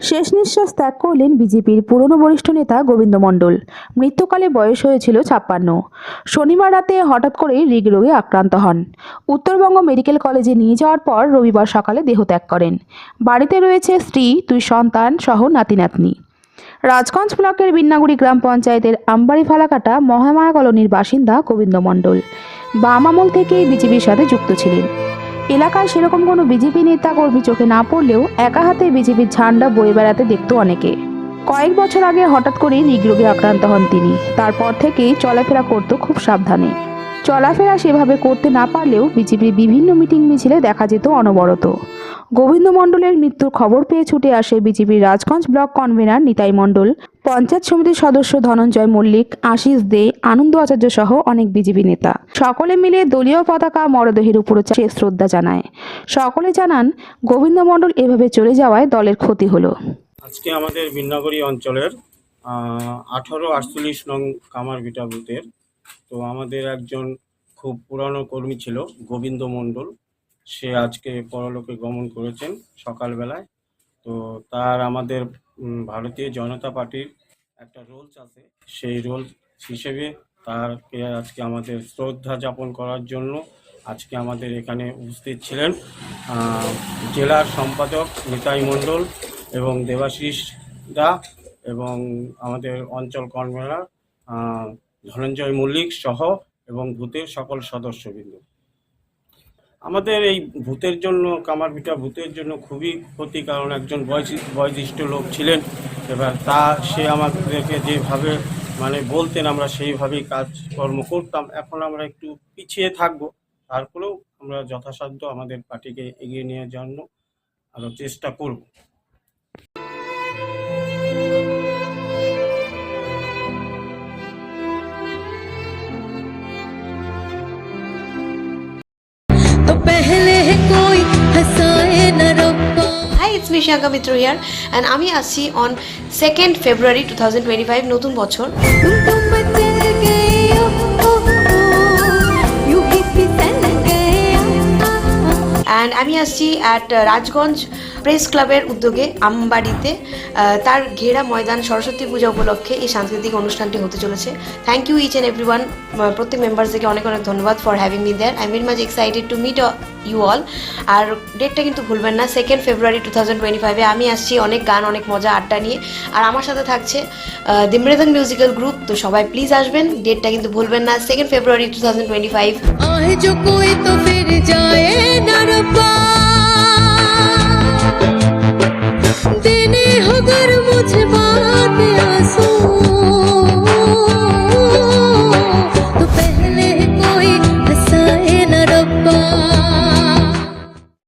শেষ নিঃশ্বাস ত্যাগ করলেন বিজেপির পুরনো বরিষ্ঠ নেতা গোবিন্দ মণ্ডল। মৃত্যুকালে বয়স হয়েছিল ছাপ্পান্ন। শনিবার রাতে হঠাৎ করেই হৃদরোগে আক্রান্ত হন। উত্তরবঙ্গ মেডিকেল কলেজে নিয়ে যাওয়ার পর রবিবার সকালে দেহত্যাগ করেন। বাড়িতে রয়েছে স্ত্রী, দুই সন্তান সহ নাতি নাতনি রাজগঞ্জ ব্লকের বিন্নাগুড়ি গ্রাম পঞ্চায়েতের আমবাড়ি ফালাকাটা মহামায়া কলোনির বাসিন্দা গোবিন্দ মণ্ডল। বাম আমল থেকেই বিজেপির সাথে যুক্ত ছিলেন। এলাকায় সেরকম কোনো বিজেপি নেতা কর্মী চোখে না পড়লেও একা হাতে বিজেপির ঝান্ডা বয়ে বেড়াতে দেখতো অনেকে। কয়েক বছর আগে হঠাৎ করেই হৃদরোগে আক্রান্ত হন তিনি। তারপর থেকেই চলাফেরা করতো খুব সাবধানে। চলাফেরা সেভাবে করতে না পারলেও বিজেপির বিভিন্ন মিটিং মিছিলে দেখা যেত অনবরত। গোবিন্দ মণ্ডলের মৃত্যুর খবর পেয়ে ছুটে আসে বিজেপির রাজগঞ্জ ব্লক কনভেনার নিতাই মণ্ডল। পঞ্চায়েত সমিতির সদস্য ধনঞ্জয় মল্লিক, আশিস দে, আনন্দ আচার্য সহ অনেক বিজেপি নেতা। সকলে মিলে দলীয় পতাকা মরদেহের উপর শ্রদ্ধা জানায়। সকলে জানান, গোবিন্দ মণ্ডল এভাবে চলে যাওয়ায় দলের ক্ষতি হলো। আজকে আমাদের বিন্নাগরী অঞ্চলের আঠারো আটচল্লিশ নং কামারভিটা বুথের, তো আমাদের একজন খুব পুরানো কর্মী ছিল, গোবিন্দ মণ্ডল। সে আজকে পরলোকে গমন করেছেন সকালবেলায়। তো তার আমাদের ভারতীয় জনতা পার্টির একটা রোলস আছে সেই রোলস হিসেবে তারকে আজকে আমাদের শ্রদ্ধা যাপন করার জন্য আজকে আমাদের এখানে উপস্থিত ছিলেন জেলার সম্পাদক নিতাই মণ্ডল এবং দেবাশিস দা এবং আমাদের অঞ্চল কনভেনার ধনঞ্জয় মল্লিক সহ এবং ভূতের সকল সদস্যবৃন্দ। আমাদের এই ভূতের জন্য, কামারভিটা ভূতের জন্য খুবই ক্ষতি, কারণ একজন বয়োজ্যেষ্ঠ লোক ছিলেন। এবার তা, সে আমাদেরকে যেভাবে মানে বলতেন, আমরা সেইভাবেই কাজকর্ম করতাম। এখন আমরা একটু পিছিয়ে থাকব। তারপরেও আমরা যথাসাধ্য আমাদের পার্টিকে এগিয়ে নিয়ে জন্য আরও চেষ্টা করব। ইংলিশ আগামী থ্রু ইয়ার অ্যান্ড আমি আসছি অন সেকেন্ড ফেব্রুয়ারি টু নতুন বছর। অ্যান্ড আমি আসছি অ্যাট রাজগঞ্জ প্রেস ক্লাবের উদ্যোগে আমবাড়িতে তার ঘেরা ময়দান সরস্বতী পূজা উপলক্ষে এই সাংস্কৃতিক অনুষ্ঠানটি হতে চলেছে। Thank you each and every one প্রত্যেক মেম্বার্সদেরকে অনেক অনেক ধন্যবাদ for having me there I very much excited to meet you all আর ডেটটা কিন্তু ভুলবেন না second February two thousand twenty ফাইভে আমি আসছি, অনেক গান, অনেক মজা, আড্ডা নিয়ে। আর আমার সাথে থাকছে দিমৃদন মিউজিক্যাল গ্রুপ তো সবাই প্লিজ আসবেন ডেটটা কিন্তু ভুলবেন না second February two thousand twenty five